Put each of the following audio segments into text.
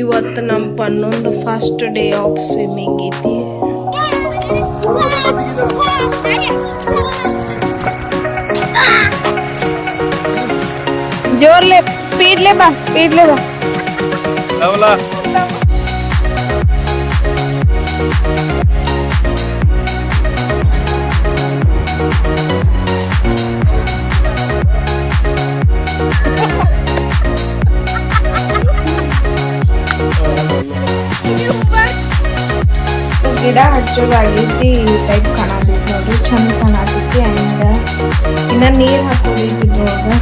ಇವತ್ತು ನಮ್ಮ ಪನ್ನೊಂದು ಫಸ್ಟ್ ಡೇ ಆಫ್ ಸ್ವಿಮ್ಮಿಂಗ್ ಐತಿ ಜೋರ್ಲೆ ಸ್ಪೀಡ್ಲೆ ಬಾ ಸ್ಪೀಡ್ಲೆ ಬಾ. ಲವಲ ಹಚ್ಚೋದು ಗಿಡ ಹಚ್ಚೋದಾಗೈತಿ ಈ ಟೈಪ್ ಕಾಣತೈತಿ ನೋಡ್ರಿ ಚಂದ ಕಾಣತೈತಿ ಆ್ಯಂಡ್ ಇನ್ನು ನೀರು ಹಾಕೋದೈತಿ ಇದ್ರೊಳಗೆ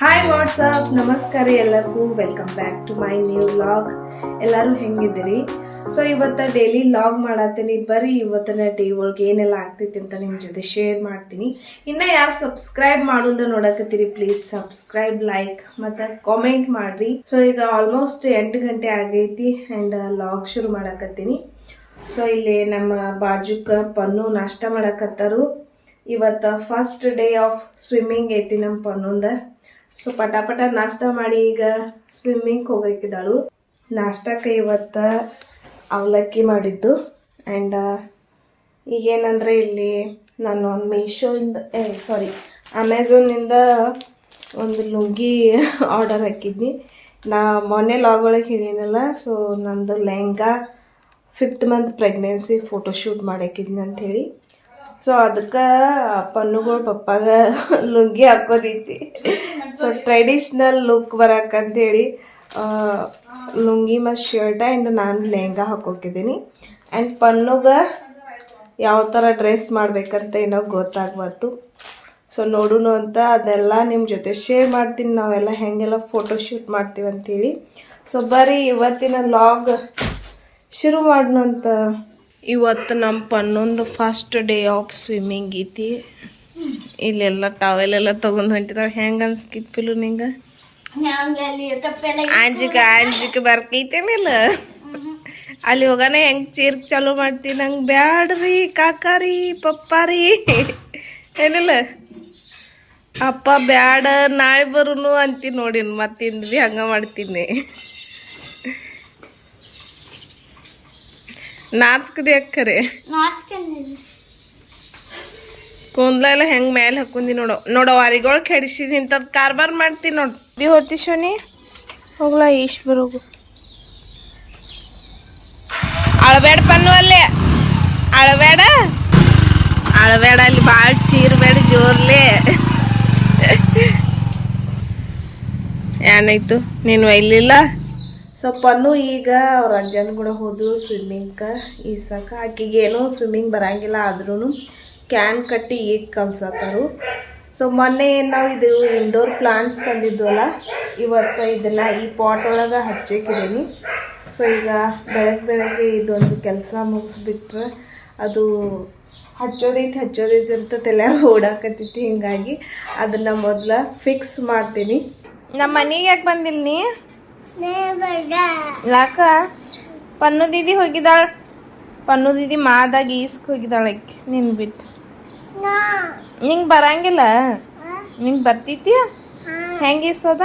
ಹಾಯ್ ವಾಟ್ಸಪ್ ನಮಸ್ಕಾರ ಎಲ್ಲರಿಗೂ. Welcome back to my new vlog ಎಲ್ಲರೂ ಹೆಂಗಿದ್ದೀರಿ? ಸೊ ಇವತ್ತು ಡೈಲಿ ಲಾಗ್ ಮಾಡತ್ತೀನಿ ಬರೀ ಇವತ್ತಿನ ಡೇ ಒಳಗೆ ಏನೆಲ್ಲ ಆಗ್ತೈತಿ ಅಂತ ನಿಮ್ಮ ಜೊತೆ ಶೇರ್ ಮಾಡ್ತೀನಿ. ಇನ್ನು ಯಾರು ಸಬ್ಸ್ಕ್ರೈಬ್ ಮಾಡೋದು ನೋಡಕತ್ತೀರಿ ಪ್ಲೀಸ್ ಸಬ್ಸ್ಕ್ರೈಬ್ ಲೈಕ್ ಮತ್ತು ಕಾಮೆಂಟ್ ಮಾಡಿರಿ. ಸೊ ಈಗ ಆಲ್ಮೋಸ್ಟ್ ಎಂಟು ಗಂಟೆ ಆಗೈತಿ ಆ್ಯಂಡ್ ಲಾಗ್ ಶುರು ಮಾಡಕತ್ತೀನಿ. ಸೊ ಇಲ್ಲಿ ನಮ್ಮ ಬಾಜುಕ ಪನ್ನು ನಾಷ್ಟ ಮಾಡಕತ್ತಾರು. ಇವತ್ತು ಫಸ್ಟ್ ಡೇ ಆಫ್ ಸ್ವಿಮ್ಮಿಂಗ್ ಐತಿ ನಮ್ಮ ಪನ್ನೊಂದ. ಸೊ ಪಟ ಪಟ ನಾಷ್ಟ ಮಾಡಿ ಈಗ ಸ್ವಿಮ್ಮಿಂಗ್ ಹೋಗಕ್ಕಿದ್ದಾಳು ನಾಷ್ಟಕ್ಕೆ ಇವತ್ತು ಅವಲಕ್ಕಿ ಮಾಡಿದ್ದು. ಆ್ಯಂಡ್ ಈಗೇನಂದರೆ ಇಲ್ಲಿ ನಾನು ಒಂದು ಮೀಶೋಯಿಂದ ಏ ಸಾರಿ ಅಮೆಝೋನಿಂದ ಒಂದು ಲುಂಗಿ ಆರ್ಡರ್ ಹಾಕಿದ್ನಿ. ನಾ ಮೊನ್ನೆ ಲಾಗ್ ಒಳಗೆ ಹೇಳಿನಲ್ಲ ಸೊ ನಂದು lehenga fifth month pregnancy photoshoot ಮಾಡಾಕಿದ್ನಿ ಅಂಥೇಳಿ. ಸೊ ಅದಕ್ಕೆ ಪನ್ನುಗಳು ಪಪ್ಪಾಗ ಲುಂಗಿ ಹಾಕೋದೈತಿ ಸೊ ಟ್ರೆಡಿಷ್ನಲ್ ಲುಕ್ ಬರಕ್ಕಂತೇಳಿ ಲುಂಗಿ ಮತ್ತು ಶರ್ಟ್ ಆ್ಯಂಡ್ ನಾನು ಲೆಹಂಗಾ ಹಾಕೋಕಿದ್ದೀನಿ ಆ್ಯಂಡ್ ಪನ್ನುಗ ಯಾವ ಥರ ಡ್ರೆಸ್ ಮಾಡ್ಬೇಕಂತ ಏನೋ ಗೊತ್ತಾಗ್ಬಾರ್ದು ಸೊ ನೋಡೋಣ ಅಂತ ಅದೆಲ್ಲ ನಿಮ್ಮ ಜೊತೆ ಶೇರ್ ಮಾಡ್ತೀನಿ. ನಾವೆಲ್ಲ ಹೆಂಗೆಲ್ಲ ಫೋಟೋಶೂಟ್ ಮಾಡ್ತೀವಿ ಅಂತೇಳಿ. ಸೊ ಬರೀ ಇವತ್ತಿನ ಲಾಗ್ ಶುರು ಮಾಡೋಣಂತ ಇವತ್ತು ನಮ್ಮ ಪನ್ನೊಂದು ಫಸ್ಟ್ ಡೇ ಆಫ್ ಸ್ವಿಮ್ಮಿಂಗ್ ಐತಿ. ಇಲ್ಲೆಲ್ಲ ಟಾವೆಲ್ ಎಲ್ಲ ತೊಗೊಂಡು ಹೊಂಟಿದ್ದಾವೆ ಹೆಂಗೆ ಅನ್ಸ್ಕಿತ್ಪಿಲು ನಿಂಗೆ? ಅಂಜಿಕ ಅಂಜಿಕ ಬರ್ಕೈತೇನಿಲ್ಲ? ಅಲ್ಲಿ ಹೋಗಾನ ಹೆಂಗ್ ಚೀರ್ಕ್ ಚಾಲು ಮಾಡ್ತೀನಿ ನಂಗೆ ಬ್ಯಾಡ್ರಿ, ಕಾಕಾರಿ, ಪಪ್ಪಾರಿ. ಏನಿಲ್ಲ? ಅಪ್ಪ ಬ್ಯಾಡ, ನಾಳೆ ಬರುನು ಅಂತೀನಿ ನೋಡಿ ಮತ್ತಿಂದ್ವಿ ಹಂಗ ಮಾಡ್ತೀನಿ. ನಾಚ್ಕದೆ ಅಕ್ಕರೆ. ಕೂದ್ಲ ಎಲ್ಲ ಹೆಂಗ್ ಮೇಲೆ ಹಾಕೊಂಡಿ ನೋಡು. ನೋಡು ವಾರಿಗಳು ಕೆಡಿಸಿದ ಇಂಥದ್ದು ಕಾರ್ಬಾರ್ ಮಾಡ್ತೀನಿ ನೋಡು. ಬಿ ಹೋತಿ ಶೋನಿ. ಹೋಗ್ಲಾ ಈಶ್ ಬರೋಗು ಅಳಬೇಡ ಪನ್ನು ಅಲ್ಲೇ. ಅಳಬೇಡ ಅಳಬೇಡ ಅಲ್ಲಿ ಭಾಳ ಚೀರ್ಬೇಡ ಜೋರ್ಲೆ. ಏನಾಯ್ತು? ನೀನು ಒಯ್ಲಿಲ್ಲ? ಸೊ ಪನ್ನು ಈಗ ರಂಜನ್ ಕೂಡ ಹೋದ್ರು ಸ್ವಿಮ್ಮಿಂಗ್ ಈಸಾಕ ಆಕಿಗೆ ಏನೋ ಸ್ವಿಮ್ಮಿಂಗ್ ಬರಂಗಿಲ್ಲ ಆದ್ರೂ ಕ್ಯಾನ್ ಕಟ್ಟಿ ಈಗ ಕಲ್ಸಾಕರು ಸೊ ಮೊನ್ನೆ ನಾವು ಇದು ಇಂಡೋರ್ ಪ್ಲಾಂಟ್ಸ್ ತಂದಿದ್ವಲ್ಲ, ಇವತ್ತು ಇದನ್ನ ಈ ಪಾಟ್ ಒಳಗೆ ಹಚ್ಚಿಕ್ಕಿದ್ದೀನಿ ಸೊ ಈಗ ಬೆಳಗ್ಗೆ ಬೆಳಗ್ಗೆ ಇದೊಂದು ಕೆಲಸ ಮುಗಿಸ್ಬಿಟ್ರೆ ಅದು ಹಚ್ಚೋದೈತಿ ಹಚ್ಚೋದೈತಿ ಅಂತ ತಲೆ ಓಡಾಕತ್ತೈತಿ. ಹಿಂಗಾಗಿ ಅದನ್ನ ಮೊದಲು ಫಿಕ್ಸ್ ಮಾಡ್ತೀನಿ. ನಮ್ಮ ಮನೆಗೆ ಯಾಕೆ ಬಂದಿಲ್ಲ ನೀ ಯಾಕ? ಪನ್ನು ದೀದಿ ಹೋಗಿದ್ದಾಳ. ಪನ್ನು ದೀದಿ ಮಾದಾಗ ಈಸ್ಕ್ ಹೋಗಿದ್ದಾಳ ನಿನ್ ಬಿಟ್ಟು ನಿಂಗೆ ಬರಂಗಿಲ್ಲ? ನಿಂಗೆ ಬರ್ತಿದ್ಯಾ? ಹೆಂಗೆ ಇಸೋದ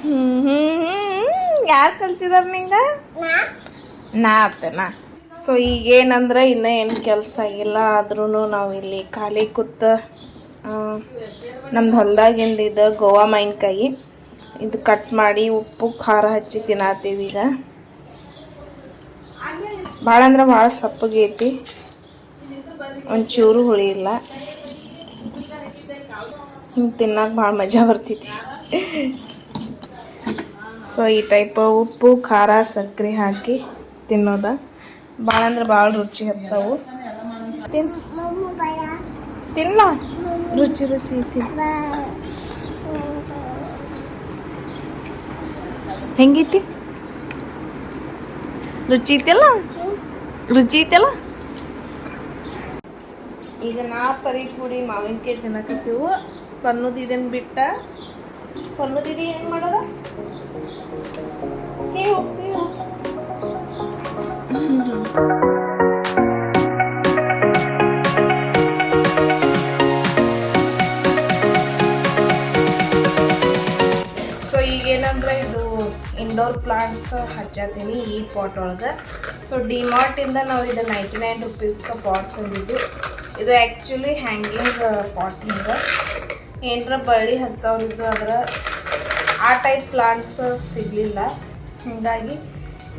ಹ್ಮ್ ಹ್ಮ್ ಹ್ಮ್. ಯಾರು ಕಲ್ಸಿದಾರ ನಿಂಗೆ? ನಾ. ಅತ್ತೇನಾ. ಸೊ ಈಗ ಏನಂದ್ರೆ ಇನ್ನೂ ಏನು ಕೆಲಸ ಆಗಿಲ್ಲ ಆದ್ರೂ ನಾವು ಇಲ್ಲಿ ಖಾಲಿ ಕೂತ ನಮ್ದು ಹೊಲ್ದಾಗಿಂದ ಇದು ಗೋವಾ ಮಾವಿನಕಾಯಿ ಇದು ಕಟ್ ಮಾಡಿ ಉಪ್ಪು ಖಾರ ಹಚ್ಚಿ ತಿನ್ನತ್ತೀವಿ ಈಗ. ಭಾಳ ಅಂದ್ರೆ ಭಾಳ ಸಪ್ಪಗೈತಿ. ಒಂಚೂರು ಹುಳಿ ಇಲ್ಲ. ಹಿಂಗೆ ತಿನ್ನಕ್ಕೆ ಭಾಳ ಮಜಾ ಬರ್ತೈತಿ. ಸೊ ಈ ಟೈಪ್ ಉಪ್ಪು, ಖಾರ, ಸಕ್ಕರೆ ಹಾಕಿ ತಿನ್ನೋದ. ಭಾಳ ಅಂದ್ರೆ ಭಾಳ ರುಚಿ ಹತ್ತವು ತಿನ್ ತಿನ್ನ ರುಚಿ ರುಚಿ ಐತಿ ಹೆಂಗೈತಿ? ರುಚಿ ಐತಿಲ್ಲ? ರುಚಿ ಐತಲ್ಲ? ಈಗ ನಾ ಪರಿ ಕೂಡಿ ಮಾವಿನಕಾಯಿ ತಿನ್ನಕತ್ತೀವು. ಪನ್ನು ಬಿಟ್ಟ. ಪನ್ನು ದೀದಿ ಏನು ಮಾಡೋದ? ಹೇ ಹೋಗ್ತೀವಿ ಸೊ ಈಗೇನಂದ್ರೆ ಇದು ಇಂಡೋರ್ ಪ್ಲಾಂಟ್ಸ್ ಹಚ್ಚಾತೀನಿ ಈ ಪಾಟ್ ಒಳಗೆ. ಸೊ ಡಿ ಮಾರ್ಟಿಂದ ನಾವು ಇದು ನೈಂಟಿ ನೈನ್ ರುಪೀಸ್ ಪಾಟ್ ತಂದಿದ್ದು ಇದು ಆ್ಯಕ್ಚುಲಿ ಹ್ಯಾಂಗಿಂಗ್ ಪಾಟ್ ಹಿಂಗೆ. ಏನರ ಬಳ್ಳಿ ಹಚ್ಚವ್ರಿದ್ದು ಅದರ ಆ ಟೈಪ್ ಪ್ಲಾಂಟ್ಸ್ ಸಿಗಲಿಲ್ಲ. ಹೀಗಾಗಿ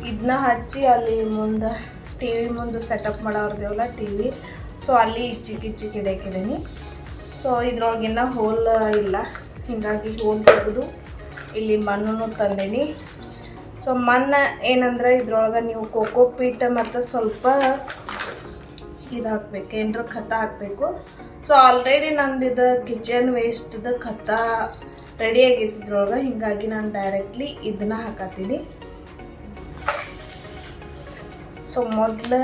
ಇದನ್ನ ಹಚ್ಚಿ ಅಲ್ಲಿ ಮುಂದೆ ಟಿ ವಿ ಮುಂದೆ ಸೆಟಪ್ ಮಾಡೋರ್ದೇವಲ್ಲ ಟಿ ವಿ ಸೊ ಅಲ್ಲಿ ಇಚ್ಚಿಕ್ ಇಚ್ಚಿಕ್ ಕಿಡಕಿದ್ದೀನಿ ಸೊ ಇದ್ರೊಳಗಿನ್ನ ಹೋಲ್ ಇಲ್ಲ. ಹೀಗಾಗಿ ಹೋಲ್ ತೆಗೆದು ಇಲ್ಲಿ ಮಣ್ಣು ತಂದೀನಿ. ಸೊ ಮಣ್ಣು ಏನಂದ್ರೆ ಇದ್ರೊಳಗೆ ನೀವು ಕೋಕೋ ಪೀಟ್ ಮತ್ತು ಸ್ವಲ್ಪ ಇದು ಹಾಕ್ಬೇಕು ಏನರ ಖತ ಹಾಕಬೇಕು ಸೊ ಆಲ್ರೆಡಿ ನಂದು ಇದು ಕಿಚನ್ ವೇಸ್ಟ್ದು ಖತ ರೆಡಿ ಆಗೈತಿ ಇದ್ರೊಳಗೆ. ಹೀಗಾಗಿ ನಾನು ಡೈರೆಕ್ಟ್ಲಿ ಇದನ್ನ ಹಾಕತ್ತೀನಿ ಸೊ ಮೊದಲು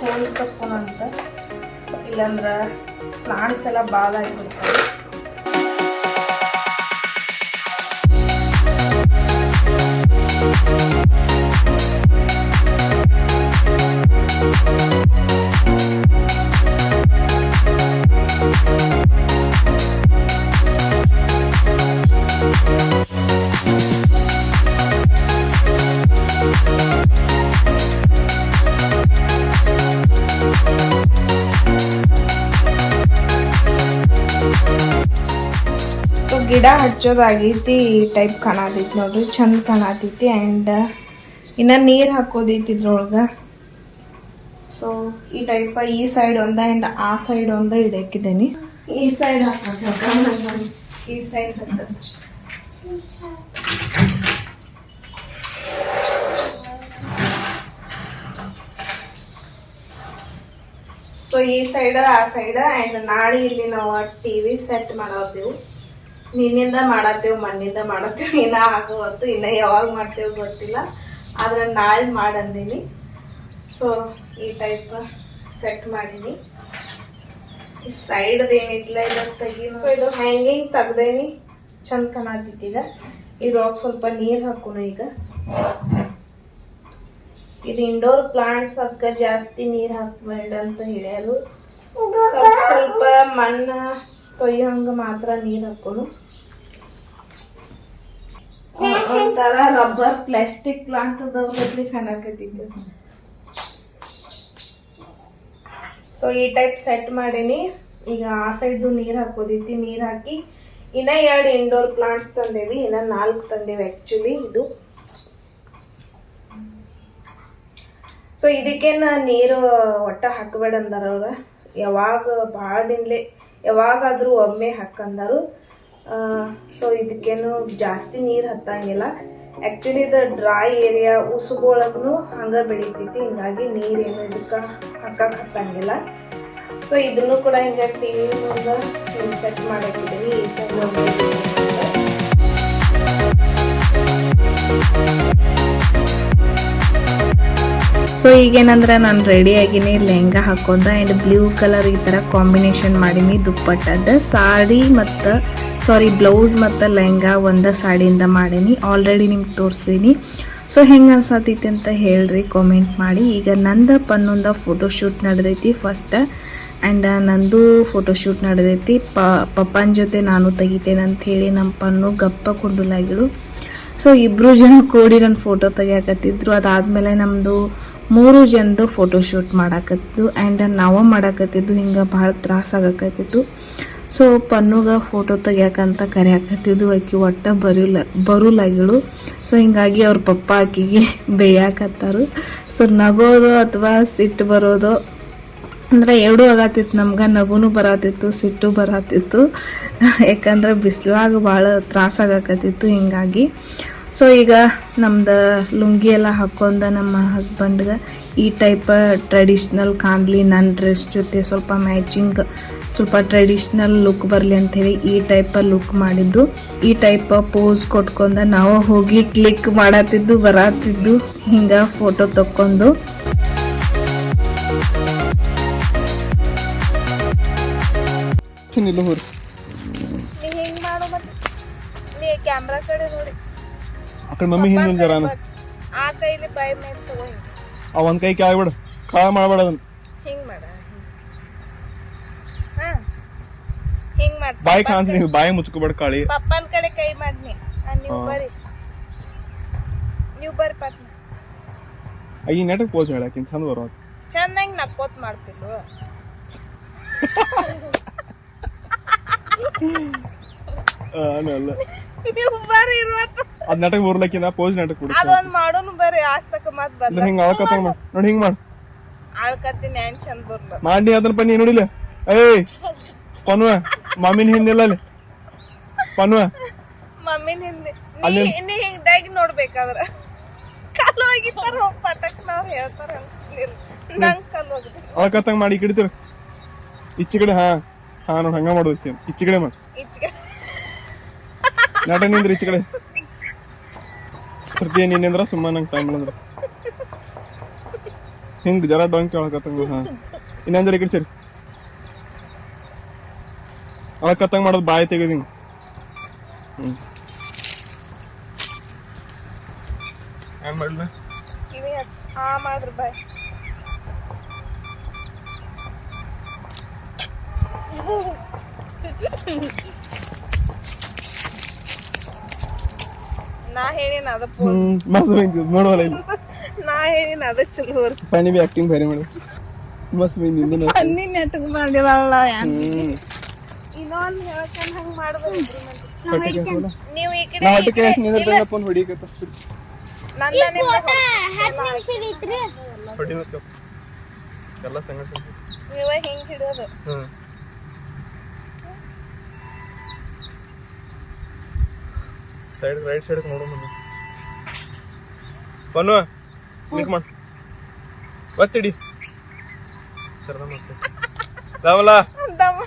ಹೋಲ್ ತಕ್ಕೋಣ ಅಂತ. ಇಲ್ಲಾಂದ್ರೆ ಪ್ಲಾಂಟ್ಸ್ ಎಲ್ಲ ಭಾಳ ಆಗಿಬಿಡ್ತಾವೆ. ಹಚ್ಚೋದಾಗೈತಿ ಈ ಟೈಪ್ ಕಾಣತೈತಿ ನೋಡ್ರಿ, ಚಂದ ಕಾಣತೈತಿ ಆ್ಯಂಡ್ ಇನ್ನು ನೀರು ಹಾಕೋದೈತಿ ಇದ್ರೊಳಗೆ. ಸೊ ಈ ಟೈಪ್ ಈ ಸೈಡ್ ಒಂದ ಆ್ಯಂಡ್ ಆ ಸೈಡ್ ಒಂದ ಇಡಕ್ಕಿದ್ದೀನಿ ಈ ಸೈಡ್ ಹಾಕೋದು ಈ ಸೈಡ್ ಸೊ ಈ ಸೈಡ್ ಆ ಸೈಡ್ ಆ್ಯಂಡ್ ನಾಳೆ ಇಲ್ಲಿ ನಾವು ಟಿ ವಿ ಸೆಟ್ ಮಾಡೋದೇವು ನಿನ್ನಿಂದ ಮಾಡತ್ತೇವ್ ಮಣ್ಣಿಂದ ಮಾಡತ್ತೇವ್ ಇನ್ನ ಆಗುವತ್ತು ಇನ್ನ ಯಾವಾಗ ಮಾಡ್ತೇವೆ ಗೊತ್ತಿಲ್ಲ. ಆದ್ರೆ ನಾಳೆ ಮಾಡಂದೀನಿ. ಸೊ ಈ ಟೈಪ್ ಸೆಟ್ ಮಾಡೀನಿ. ಈ ಸೈಡ್ ಏನಿಲ್ಲ ಇಲ್ಲ ತೆಗಿ ಸೊ ಇದು ಹ್ಯಾಂಗಿಂಗ್ ತೆಗ್ದೇನಿ. ಚಂದ ಕಾಣತಿದ್ದ ಇದ್ರೊಳಗೆ ಸ್ವಲ್ಪ ನೀರು ಹಾಕೋಣ ಈಗ. ಇದು ಇಂಡೋರ್ ಪ್ಲಾಂಟ್ಸ್ ಅದಕ್ಕೆ ಜಾಸ್ತಿ ನೀರು ಹಾಕ್ಬೇಡ ಅಂತ ಹೇಳ್ಯಾರು. ಸ್ವಲ್ಪ ಸ್ವಲ್ಪ ಮಣ್ಣು ತೊಯ್ಯಂಗ ಮಾತ್ರ ನೀರು ಹಾಕೋನು. ಒಂಥರ ರಬ್ಬರ್ ಪ್ಲಾಸ್ಟಿಕ್ ಪ್ಲಾಂಟ್ ಅದಾವ್ರಿ ಕಾಣಕತ್ತಿದ್ದೆ. ಸೊ ಈ ಟೈಪ್ ಸೆಟ್ ಮಾಡೀನಿ. ಈಗ ಆ ಸೈಡ್ದು ನೀರು ಹಾಕೋದಿತ್ತು. ನೀರು ಹಾಕಿ ಇನ್ನ ಎರಡು ಇಂಡೋರ್ ಪ್ಲಾಂಟ್ಸ್ ತಂದೇವಿ. ಇನ್ನ ನಾಲ್ಕು ತಂದೇವಿ ಆ್ಯಕ್ಚುಲಿ ಇದು. ಸೊ ಇದಕ್ಕೇನು ನೀರು ಒಟ್ಟ ಹಾಕಬೇಡ ಅಂದಾರ ಅವ್ರ. ಯಾವಾಗ ಭಾಳ ದಿನಲೇ ಯಾವಾಗಾದರೂ ಒಮ್ಮೆ ಹಾಕಂದಾರು. ಸೊ ಇದಕ್ಕೇನು ಜಾಸ್ತಿ ನೀರು ಹತ್ತಂಗಿಲ್ಲ. ಆ್ಯಕ್ಚುಲಿ ಇದು ಡ್ರೈ ಏರಿಯಾ ಉಸುಗೊಳಗೂ ಹಂಗೆ ಬೆಳಿತೈತಿ, ಹಿಂಗಾಗಿ ನೀರೇನು ಇದಕ್ಕೆ ಹಾಕಕ್ಕೆ ಹತ್ತಂಗಿಲ್ಲ. ಸೊ ಇದನ್ನು ಕೂಡ ಹಿಂಗೆ ಟಿ ವಿ ಮುಂದೆ ಸೆಟ್ ಮಾಡಿದ್ದೀನಿ ಈ ಸೈಡ್ ಸೊ ಈಗೇನಂದ್ರೆ ನಾನು ರೆಡಿ ಆಗಿನಿ. ಲೆಹಂಗಾ ಹಾಕೊಂಡ ಆ್ಯಂಡ್ ಬ್ಲೂ ಕಲರ್ ಈ ಥರ ಕಾಂಬಿನೇಷನ್ ಮಾಡೀನಿ ದುಪ್ಪಟ್ಟದ ಸಾಡಿ ಮತ್ತು ಸಾರಿ ಬ್ಲೌಸ್ ಮತ್ತು ಲೆಹಂಗಾ ಒಂದೇ ಸಾಡಿಯಿಂದ ಮಾಡೀನಿ. ಆಲ್ರೆಡಿ ನಿಮ್ಗೆ ತೋರಿಸೀನಿ. ಸೊ ಹೆಂಗೆ ಅನ್ಸತ್ತೈತಿ ಅಂತ ಹೇಳ್ರಿ ಕಾಮೆಂಟ್ ಮಾಡಿ. ಈಗ ನಂದು ಪನ್ನೊಂದ ಫೋಟೋಶೂಟ್ ನಡೆದೈತಿ ಫಸ್ಟ್ ಆ್ಯಂಡ್ ನಂದು ಫೋಟೋಶೂಟ್ ನಡೆದೈತಿ. ಪಪ್ಪನ ಜೊತೆ ನಾನು ತೆಗಿತೇನೆ ಅಂತ ಹೇಳಿ ನಮ್ಮ ಪನ್ನು ಗಪ್ಪ ಕೊಂಡುಲಾಗಿಳು ಸೊ ಇಬ್ಬರು ಜನ ಕೂಡಿ ನನ್ನ ಫೋಟೋ ತೆಗಿಯಾಕತ್ತಿದ್ರು. ಅದಾದ್ಮೇಲೆ ನಮ್ಮದು ಮೂರು ಜನದು ಫೋಟೋ ಶೂಟ್ ಮಾಡಾಕತ್ತಿದ್ದು. ಆ್ಯಂಡ್ ನಾವು ಮಾಡಾಕತ್ತಿದ್ದು ಹಿಂಗೆ ಭಾಳ ತ್ರಾಸ ಆಗಕತ್ತಿತ್ತು. So ಪನ್ನುಗ photo ತೆಗಿಯಾಕಂತ ಕರೆಯಾಕತ್ತಿದ್ದು. ಆಕಿ ಒಟ್ಟ ಬರಲ್ಲ ಬರುಲಾಗಿಳು. ಸೊ ಹಿಂಗಾಗಿ ಅವ್ರ ಪಪ್ಪ ಆಕಿಗೆ ಬೇಯಾಕತ್ತಾರು. ಸೊ ನಗೋದು ಅಥವಾ ಸಿಟ್ಟು ಬರೋದು ಅಂದ್ರೆ ಎರಡೂ ಆಗತ್ತಿತ್ತು, ನಮ್ಗೆ ನಗುನು ಬರತ್ತಿತ್ತು, ಸಿಟ್ಟು ಬರತ್ತಿತ್ತು. ಯಾಕಂದ್ರೆ ಬಿಸಿಲಾಗ ಭಾಳ ತ್ರಾಸಾಗಕತ್ತಿತ್ತು ಹಿಂಗಾಗಿ. ಸೊ ಈಗ ನಮ್ದು ಲುಂಗಿ ಎಲ್ಲ ಹಾಕೊಂಡ ನಮ್ಮ ಹಸ್ಬೆಂಡ್ಗೆ ಈ ಟೈಪ್ ಟ್ರೆಡಿಷ್ನಲ್ ಕಾಣಲಿ ನನ್ನ ಡ್ರೆಸ್ ಜೊತೆ ಸ್ವಲ್ಪ ಮ್ಯಾಚಿಂಗ್ ಸ್ವಲ್ಪ ಟ್ರೆಡಿಷ್ನಲ್ ಲುಕ್ ಬರಲಿ ಅಂಥೇಳಿ ಈ ಟೈಪ್ ಲುಕ್ ಮಾಡಿದ್ದು. ಈ ಟೈಪ್ ಪೋಸ್ ಕೊಟ್ಕೊಂಡ ನಾವು ಹೋಗಿ ಕ್ಲಿಕ್ ಮಾಡತ್ತಿದ್ದು, ಬರತ್ತಿದ್ದು, ಹಿಂಗೆ ಫೋಟೋ ತಕ್ಕೊಂಡು. ಇಲ್ಲ ಹೋರಿ ಹಿಂಗ್ ಮಾಡು ಮತ್ತೆ? ನೀ ಕ್ಯಾಮ್ರಾ ಕಡೆ ನೋಡಿ. ಆ ಕಡೆ ಮಮ್ಮಿ ಹಿಂದೆ ಜರ ಆ ಕೈಲಿ ಬಾಯಿ ಮೇಲೆ ತಗೋ ಆ ಒಂದ್ ಕೈ ಕೆಳಗೆ ಕಾಳ ಮಾಡಬೇಡ ಅದನ್ನ. ಹಿಂಗ್ ಮಾಡ ಹಾ. ಹಿಂಗ್ ಮಾಡ್. ಬಾಯಿ ಕಾಣಿಸ್ ನೀವು ಬಾಯಿ ಮುಚ್ಕೋಬೇಡ ಕಾಳಿ. ಪಪ್ಪನ ಕಡೆ ಕೈ ಮಾಡ್ನಿ. ನೀವು ಬರಿ ನೀವು ಬರ್ರಿ ಪಟ್ನ ಈ ನೆಟಕ್ ಪೋಸ್ ಹೇಳಕ್ಕಿಂತ ಚಂದ ಬರೋ ಚಂದಂಗ್ ನಕ್ಕೋತ್ ಮಾಡ್ತಿಲ್ವ ಅಲ್ಲ ನೀವು ಬರ್ರಿ ಇರುವತ್ತು. ಅದ್ ನಾಟಕ ಬರ್ಲಕ್ಕಿನ ಪೋಸ್ ನಾಟಕ ಕೊಡು. ಅದೊಂದ್ ಮಾಡೋನು ಬರ್ರಿ ಆಸ್ತಕ ಮತ್ ಬಂದ ಹಿಂಗ ಅವಕತ್ತಂಗ ಮಾಡ್. ನೋಡಿ ಹಿಂಗ ಮಾಡ್. ಆಳ್ಕತ್ತೀನಿ ಏನ್ ಚಂದ ಬರ್ಲ. ಮಾಡಿ ಅದನ್ನ ಪನ್ನಿ ನೋಡಿಲ್ಲ? ಏಯ್ ಪನ್ವ ಮಮ್ಮಿನ ಹಿಂದಿಲ್ಲ ಅಲ್ಲಿ? ಪನ್ವ. ಮಮ್ಮಿನ ಹಿಂದೆ. ನೀ ನೀ ಹಿಂಗ್ ಡೈಗ್ ನೋಡ್ಬೇಕಾದ್ರ. ಕಾಲು ಹೋಗಿತ್ತಾರ ಹೋಗ್ ಪಟಕ್ ನಾವ್ ಹೇಳ್ತಾರ ನಂಗ್ ಕಾಲು ಹೋಗಿದೆ ಅವಕತ್ತಂಗ ಮಾಡಿ ಈ ಇಚ್ಚಿ ಕಡೆ ಹಾ. ಹಾ ನೋಡಿ ಹಂಗ ಮಾಡೋದು ಈಚೆ ಕಡೆ ಮಾಡ್. ನಟ ನಿಂದ್ರ ಈಚೆ ಕಡೆ. ಸರ್ತಿ ನಿಂದ್ರ ಸುಮ್ಮನೆ ನಂಗೆ ಟೈಮ್ ಅಂದ್ರೆ. ಹಿಂಗೆ ಜರ ಡೊಂಕಿ ಕೇಳಕತ್ತಂಗ ಹಾ. ಇನ್ನೊಂದ್ರ ಈ ಕಡೆ ಸರಿ. ಒಳಕತ್ತಂಗ ಮಾಡೋದು ಬಾಯಿ ತೆಗೆದು ಹ್ಞೂ ಏನ್ ಮಾಡ್ಲ? ಆ ಮಾಡ್ರಿ ಬಾಯ್. ನಾ ಹೇಳಿನ ಅದ ಪೋ ಹ್ಮ್ ಮಸ್ತ್ ಬೈಂತಿ ನೋಡವಲ್ಲ ಇಲ್ಲಿ ನಾ ಹೇಳಿನ ಅದ ಚಲೋ ಪನಿ ಬಿ ಆಕ್ಟಿಂಗ್ ಭಾರಿ ಮಾಡಿ ಮಸ್ತ್ ಬೈಂದಿ ಇಂದಿನ ಅನ್ನಿ ನೆಟ್ಟಗ್ ಬಂದಿರಲ್ಲ ಹ್ಮ್ ಇನ್ನೊಂದ್ ಹೇಳ್ಕೊಂಡ್ ಹಂಗ್ ಮಾಡ್ಬೇಕು ಕಟ್ಟಿಗೆ ಹಾಕೋಲ್ಲ? ನೀವು ಈ ಕಡೆ ನಾ ಒಟ್ಟಿಗೆ ನಿಂದ್ರ ಫೋನ್ ಹೊಡಿಕತ್ತ ನಂದ ನಿಮ್ದ ಹೊಡಿ ಮತ್ತೆ ಎಲ್ಲ ಸಂಗಟ ನೀವ ಹಿಂಗ್ ಹಿಡಿಯೋದು ಹ್ಮ್ ಸೈಡ್ ರೈಟ್ ಸೈಡ್ ನೋಡು ಮುಂದೆ ಬನ್ನು ಕ್ಲಿಕ್ ಮಾಡು. ಒತ್ತಿಡಿ. ಸರ್ದ ಮಾಡ್ಸಿ ರಾಮಲ. ದಮ್ಮ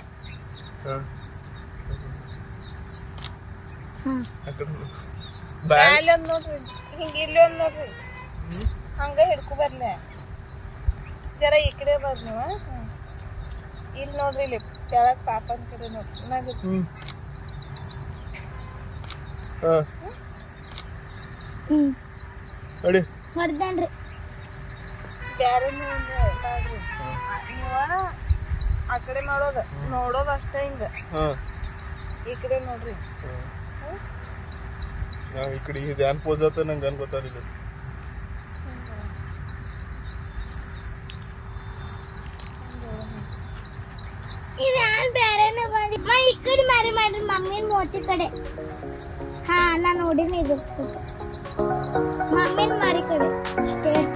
ಬ್ಯಾಗ್ ಅಲ್ಲಿ ಒಂದ್ ನೋಡ್ರಿ. ಹಿಂಗ ಇಲ್ಲಿ ಒಂದ್ ನೋಡ್ರಿ. ಹಂಗ ಹಿಡ್ಕೊ ಬರ್ಲೆ. ಜರ ಈ ಕಡೆ ಬರ್ ನೀವ ಹ್ಮ್. ಇಲ್ಲಿ ನೋಡ್ರಿ ಇಲ್ಲಿ ಕೆಳಗ್ ಪಾಪನ್ ಕಡೆ ನೋಡ್ರಿ. ನಂಗ್ ಹ್ಮ್. ಹಾ ಅಡಿ ಹೊಡ್ದನ್ರಿ. ಆ ಕಡೆ ಮಾಡೋದ ನೋಡೋದ್ ಅಷ್ಟೇ ಹಿಂಗ. ಹಾ. ಈ ಕಡೆ ನೋಡ್ರಿ. ನಾವು ಈ ಕಡೆ ಏನ್ ಪೋಸ್ ಆತ ನಂಗೆ ಗೊತ್ತಾಗಿಲ್ಲ ಇದು ಯಾನ್ ಬೇರೆನೆ ಮಾ ಈ ಕಡೆ ಮಾರಿ ಮಾಡ್ರಿ ಮಮ್ಮಿ ಮೋತಿ ಕಡೆ. ಹಾ ನಾ ನೋಡಿನಿ ಇದು ಮಮ್ಮಿನ ಮಾರಿ ಕಡೆ. ಸ್ಟೇಟ್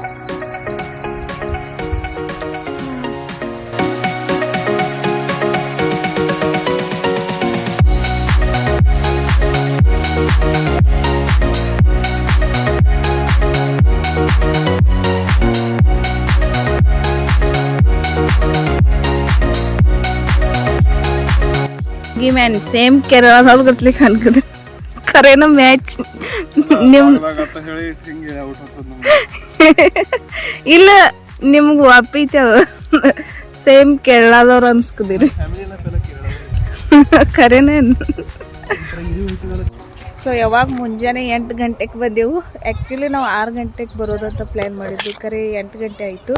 ಗಿ ಮ್ಯಾನ್ ಸೇಮ್ ಕೆರಳ ಗೊತ್ತಲಿಕ್ಕೆ ಅನ್ಕೊಂಡ್ರೆ ಖರೇನ ಮ್ಯಾಚ್ ನಿಮ್ ಇಲ್ಲ, ನಿಮ್ಗೆ ವಾಪೈತಿ ಸೇಮ್ ಕೇರಳದವ್ರು ಅನ್ಸ್ಕದಿರಿ. ಸಲ ಸೊ ಯಾವಾಗ ಮುಂಜಾನೆ ಎಂಟು ಗಂಟೆಗೆ ಬಂದೆವು. ಆ್ಯಕ್ಚುಲಿ ನಾವು ಆರು ಗಂಟೆಗೆ ಬರೋದಂತ ಪ್ಲ್ಯಾನ್ ಮಾಡಿದ್ವಿ. ಖರೆ ಎಂಟು ಗಂಟೆ ಆಯಿತು.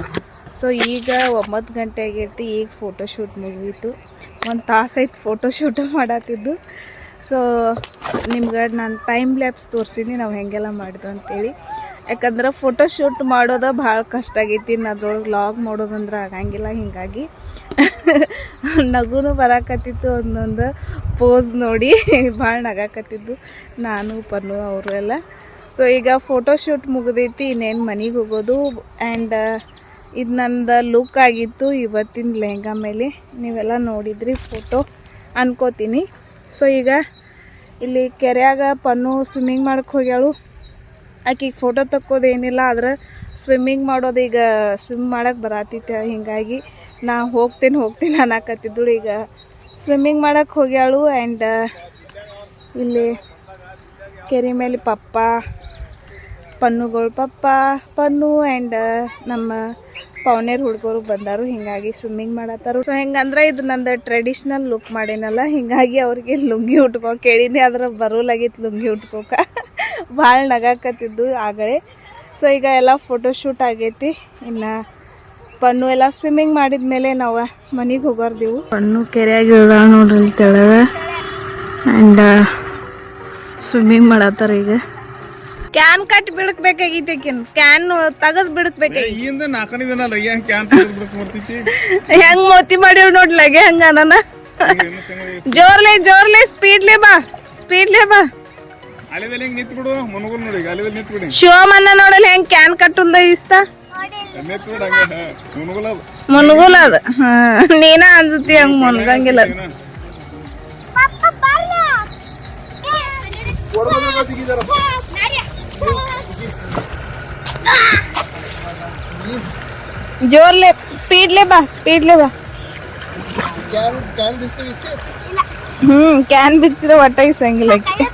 ಸೊ ಈಗ ಒಂಬತ್ತು ಗಂಟೆ ಆಗೈತಿ ಈಗ ಫೋಟೋಶೂಟ್ ಮುಗಿಯಿತು ಒಂದು ತಾಸು ಆಯ್ತು ಫೋಟೋಶೂಟ್ ಮಾಡತ್ತಿದ್ದು ಸೊ, ನಿಮ್ಗೆ ನಾನು ಟೈಮ್ ಲ್ಯಾಬ್ಸ್ ತೋರಿಸಿನಿ ನಾವು ಹೆಂಗೆಲ್ಲ ಮಾಡಿದ್ವು ಅಂತೇಳಿ. ಯಾಕಂದ್ರೆ ಫೋಟೋಶೂಟ್ ಮಾಡೋದ ಭಾಳ ಕಷ್ಟ ಆಗೈತಿ ಇನ್ನು ಅದ್ರೊಳಗೆ ಲಾಗ್ ಮಾಡೋದಂದ್ರೆ ಆಗಂಗಿಲ್ಲ, ಹಿಂಗಾಗಿ. ನಗುನು ಬರಾಕತ್ತಿತ್ತು ಒಂದೊಂದು ಪೋಸ್ ನೋಡಿ, ಭಾಳ ನಗಾಕತ್ತಿದ್ದು ನಾನು, ಪನ್ನು, ಅವರು ಎಲ್ಲ. ಸೊ ಈಗ ಫೋಟೋಶೂಟ್ ಮುಗಿದೈತಿ, ಇನ್ನೇನು ಮನೆಗೆ ಹೋಗೋದು ಆ್ಯಂಡ್ ಇದು ನಂದು ಲುಕ್ ಆಗಿತ್ತು ಇವತ್ತಿನ ಲೆಹಂಗಾ ಮೇಲೆ. ನೀವೆಲ್ಲ ನೋಡಿದ್ರಿ ಫೋಟೋ ಅನ್ಕೋತೀನಿ. ಸೊ ಈಗ ಇಲ್ಲಿ ಕೆರೆಯಾಗ ಪನ್ನು ಸ್ವಿಮ್ಮಿಂಗ್ ಮಾಡಕ್ಕೆ ಹೋಗ್ಯಾಳು. ಆಕಿಗೆ ಫೋಟೋ ತಕ್ಕೋದೇನಿಲ್ಲ ಆದ್ರೆ ಸ್ವಿಮ್ಮಿಂಗ್ ಮಾಡೋದು ಈಗ ಸ್ವಿಮ್ ಮಾಡಕ್ಕೆ ಬರತ್ತಿತ್ತು ಹೀಗಾಗಿ ನಾ ಹೋಗ್ತೀನಿ ಹೋಗ್ತೀನಿ ಅನ್ನಕತ್ತಿದ್ದಳು ಈಗ. ಸ್ವಿಮ್ಮಿಂಗ್ ಮಾಡಕ್ಕೆ ಹೋಗ್ಯಾಳು ಆ್ಯಂಡ್ ಇಲ್ಲಿ ಕೆರೆ ಮೇಲೆ ಪಪ್ಪ, ಪನ್ನುಗಳು ಪಪ್ಪ, ಪನ್ನು ಆ್ಯಂಡ್ ನಮ್ಮ ಪವನೇರ್ ಹುಡುಗರು ಬಂದಾರು, ಹಿಂಗಾಗಿ ಸ್ವಿಮ್ಮಿಂಗ್ ಮಾಡತ್ತಾರು. ಸೊ ಹೆಂಗಂದ್ರೆ ಇದು ನಂದು ಟ್ರೆಡಿಷ್ನಲ್ ಲುಕ್ ಮಾಡಿನಲ್ಲ, ಹಿಂಗಾಗಿ ಅವ್ರಿಗೆ ಲುಂಗಿ ಉಟ್ಕೋ ಕೇಳಿನಿ ಅದ್ರ ಬರೋಲಾಗಿತ್ತು ಲುಂಗಿ ಉಟ್ಕೋಕ. ಭಾಳ ನಗಾಕತ್ತಿದ್ದು ಆಗಳೆ ಸೊ ಈಗ ಎಲ್ಲ ಫೋಟೋಶೂಟ್ ಆಗೈತಿ, ಇನ್ನು ಪಣ್ಣು ಎಲ್ಲ ಸ್ವಿಮ್ಮಿಂಗ್ ಮಾಡಿದ ಮೇಲೆ ನಾವು ಮನೆಗೆ ಹೋಗೋರ್ದೆವು. ಪಣ್ಣು ಕೆರೆಯಾಗಿ ಇಳ್ದಾಳ ನೋಡ್ರಿ ತೆಳಗ. ಆ್ಯಂಡ್ ಸ್ವಿಮ್ಮಿಂಗ್ ಮಾಡತ್ತಾರ ಈಗ. ಕ್ಯಾನ್ ಕಟ್ ಬಿಡಕ್ ಆಕಿನ್. ಕ್ಯಾನ್ ತಗದ್ ಬಿಡಕ್ಬೇಕಾಗಿ ಈಗಿಂದ ನಾಲ್ಕನೇ ದಿನ ಅಲ್ಲ ಏನ್ ಕ್ಯಾನ್ ಬಿಡಕ್ ಬರ್ತಿತಿ ಹೆಂಗ್ ಮೋತಿ ಮಾಡಿವ್ ನೋಡ್ಲಾಗೆ ಹಂಗ ಅನನ ಜೋರ್ಲೆ ಜೋರ್ಲೆ ಸ್ಪೀಡ್ಲೆ ಬಾ ಸ್ಪೀಡ್ಲೆ ಬಾ. ಅಲ್ಲಿದಲ್ಲಿ ಹೆಂಗ್ ನಿಂತ್ ಬಿಡು ಮುನುಗುಲ್ ನೋಡಿ ಅಲ್ಲಿದಲ್ಲಿ ನಿಂತ್ ಬಿಡಿ ಶಿವಮನ್ನ ನೋಡಲ್ ಹೆಂಗ್ ಕ್ಯಾನ್ ಕಟ್ಟುಂದ ಇಸ್ತ. ಮುನುಗುಲ ಹಂಗ ಅದು. ನೀನ ಅನ್ಸುತ್ತಿ ಹಂಗ ಮುನ್ಗಂಗಿಲ್ಲ ಅದ್. ಪಪ್ಪ ಬರ್ಲ ಜೋರ್ಲೆ ಸ್ಪೀಡ್ಲೆ ಬಾ ಸ್ಪೀಡ್ಲೆ ಬಾ ಹ್ಮ್ ಕ್ಯಾನ್ ಬಿಚ್ಚಿರ ಒಟ್ಟ ಇಸಂಗಿಲ್ಲ ಆಕಿ.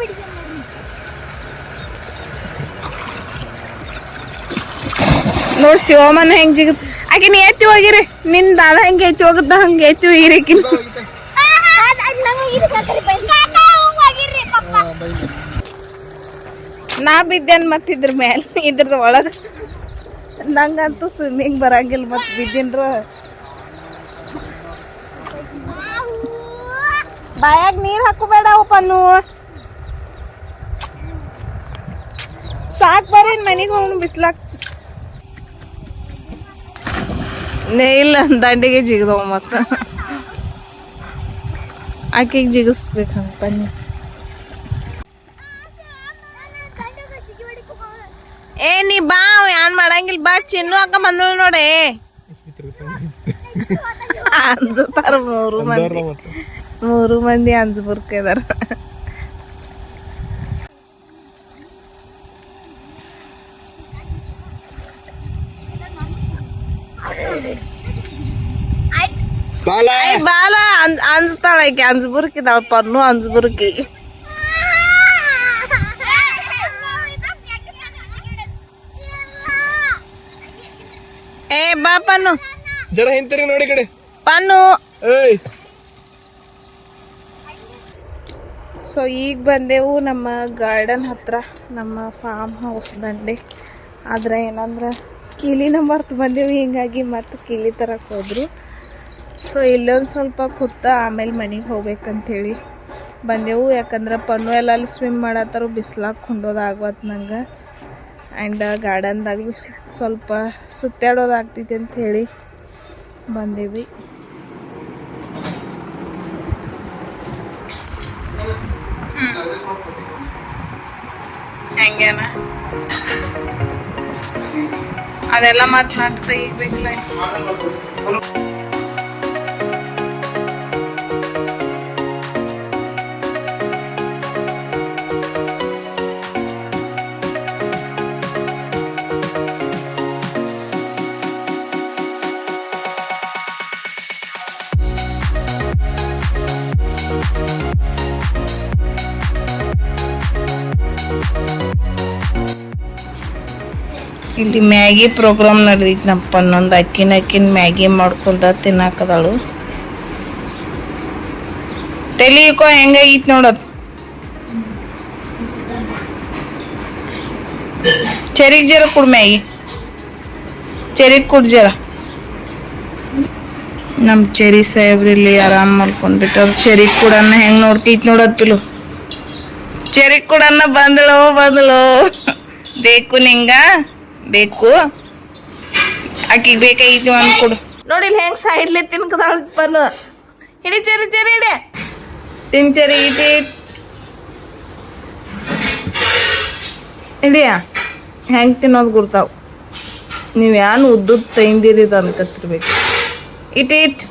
ನೋಡ್ ಶಿವಮನ್ನ ಹೆಂಗ್ ಜಿಗತ್ ಆಕೆ ನೀ ಎತ್ತಿ ಹೋಗಿರಿ ನಿನ್ ದಾದ ಹೆಂಗ್ ಎತ್ತಿ ಹೋಗುತ್ತ ಹಂಗ ಎತ್ತಿ ಹೋಗಿರಿ ಆಕಿನ ನಾ ಬಿದ್ದೇನ್ ಮತ್ತೆ ಇದ್ರ ಮೇಲೆ ಇದ್ರದ ಒಳಗೆ? ನಂಗಂತೂ ಸ್ವಿಮ್ಮಿಂಗ್ ಬರಂಗಿಲ್ಲ ಮತ್ತೆ ಬಿದ್ದೀನ್ರ. ಬಾಯಾಗ ನೀರು ಹಾಕೋಬೇಡ ಪನ್ನು ಸಾಕು ಬರೀನ್ ಮನೆಗೆ ಹೋಗಿ ಬಿಸ್ಲಾಕ್ ನೇ, ಇಲ್ಲ, ದಂಡಿಗೆ ಜಿಗದವ ಮತ್ತೆ. ಆಕೆಗೆ ಜಿಗಿಸ್ಬೇಕಂತ ಬನ್ನಿ ಏ ನೀ ಬಾ ಮಾಡಂಗಿಲ್ಲ ಬಾ ಚಿನ್ನು ಅಕ್ಕ ಬಂದಳು ನೋಡೆ. ಅಂಜತಾರ ಮೂರು ಮಂದಿ. ಮೂರು ಮಂದಿ ಅಂಜಬರ್ಕ ಇದಾರ. ಬಾಲ. ಅಂಜ್ ಅಂಜ್ತಾಳ ಆಕೆ ಅಂಜಬುರ್ಕಿದಾಳ ಪನ್ನು ಅಂಜಬುರ್ಕಿ. ಏ ಬಾ ಪನ್ನು. ಜರ ಹಿಂತಿರಿ ನೋಡಿ ಕಡೆ. ಪನ್ನು. ಏಯ್. ಸೊ ಈಗ ಬಂದೆವು ನಮ್ಮ ಗಾರ್ಡನ್ ಹತ್ರ ನಮ್ಮ ಫಾರ್ಮ್ ಹೌಸ್ ದಂಡೆ ಆದ್ರೆ ಏನಂದ್ರೆ ಕೀಲಿನ ಮರ್ತು ಬಂದೆವು ಹಿಂಗಾಗಿ ಮತ್ತೆ ಕೀಲಿ ತರಕ್ಕೆ ಹೋದ್ರು. ಸೊ ಇಲ್ಲೊಂದು ಸ್ವಲ್ಪ ಕೂತ ಆಮೇಲೆ ಮನೆಗೆ ಹೋಗ್ಬೇಕಂತೇಳಿ ಬಂದೆವು. ಯಾಕಂದ್ರೆ ಪನ್ನು ಎಲ್ಲ ಅಲ್ಲಿ ಸ್ವಿಮ್ ಮಾಡತ್ತಾರು ಬಿಸ್ಲಾಗ ಕುಂಡೋದಾಗತ್ತೆ ನಂಗೆ. ಆ್ಯಂಡ್ ಗಾರ್ಡನ್ದಾಗ ಭೀ ಸ್ವಲ್ಪ ಸುತ್ತಾಡೋದಾಗ್ತೈತಿ ಅಂತ ಹೇಳಿ ಬಂದೀವಿ. ಹಂಗೇನ? ಅದೆಲ್ಲ ಮಾತನಾಡ್ತಾ ಈಗ ಬೇಕಲ್ಲ ಇಲ್ಲಿ ಮ್ಯಾಗಿ ಪ್ರೋಗ್ರಾಮ್ ನಡೆದೈತಿ ನಮ್ಮ ಪನ್ನೊಂದು ಅಕ್ಕಿನ ಅಕ್ಕಿನ ಮ್ಯಾಗಿ ಮಾಡ್ಕೊಂಡ ತಿನ್ನಾಕದಳು. ತೆಲಿಕೋ ಹೆಂಗಾಗಿತ್ತು ನೋಡೋದು ಚೆರಿಗೆ ಜರ ಕುಡ್ ಮ್ಯಾಗಿ. ಚೆರಿಗೆ ಕುಡ್ ಜರ. ನಮ್ಮ ಚೆರಿ ಸಾಹೇಬ್ರು ಆರಾಮ್ ಮಲ್ಕೊಂಡ್ಬಿಟ್ಟು ಚೆರಿ ಕೂಡನ್ನ ಹೆಂಗ್ ನೋಡ್ತೈತಿ ನೋಡತ್ತಿಲು ಪಿಲು. ಚೆರಿ ಕೂಡನ್ನ ಬಂದಳು ಬಂದಳು. ಬೇಕು ನಿಂಗ? ಬೇಕು. ಆಕಿಗೆ ಬೇಕಾಗಿತ್ತು ಒಂದು ಕೊಡು. ನೋಡಿ ಇಲ್ಲಿ ಹೆಂಗ್ ಸೈಡ್ಲಿ ತಿನ್ಕದಾಳ ಬನ್ನು. ಹಿಡಿ ಚರಿ ಚರಿ ಹಿಡಿ. ತಿನ್ ಚೆರಿ ಇಟಿ ಹಿಡಿಯ? ಹೆಂಗ್ ತಿನ್ನೋದು ಗುರ್ತಾವ್? ನೀವು ಏನು ಉದ್ದುದ್ ತೈಂದಿರಿದ ಅನ್ಕತ್ತಿರ್ಬೇಕು ಇಟ್ ಇಟ್